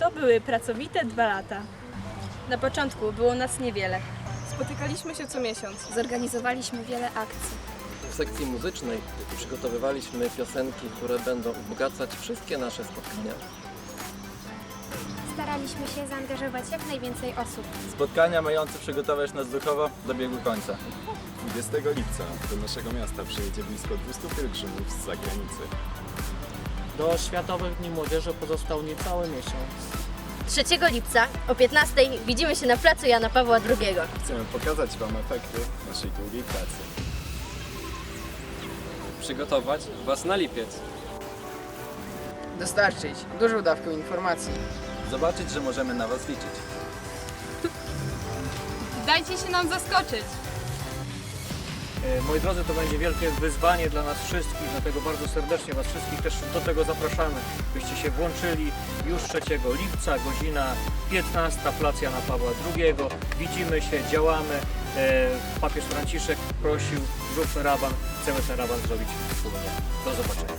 To były pracowite dwa lata. Na początku było nas niewiele. Spotykaliśmy się co miesiąc. Zorganizowaliśmy wiele akcji. W sekcji muzycznej przygotowywaliśmy piosenki, które będą ubogacać wszystkie nasze spotkania. Staraliśmy się zaangażować jak najwięcej osób. Spotkania mające przygotować nas duchowo dobiegły końca. 20 lipca do naszego miasta przyjedzie blisko 200 pielgrzymów z zagranicy. Do Światowych Dni Młodzieży pozostał niecały miesiąc. 3 lipca o 15 widzimy się na placu Jana Pawła II. Chcemy pokazać Wam efekty naszej długiej pracy. Przygotować Was na lipiec. Dostarczyć dużą dawkę informacji. Zobaczyć, że możemy na Was liczyć. Dajcie się nam zaskoczyć. E, Moi drodzy, to będzie wielkie wyzwanie dla nas wszystkich, dlatego bardzo serdecznie Was wszystkich też do tego zapraszamy, byście się włączyli już 3 lipca, godzina 15, plac Jana Pawła II. Widzimy się, działamy. E, Papież Franciszek prosił, zróbmy raban, chcemy ten raban zrobić wspólnie. Do zobaczenia.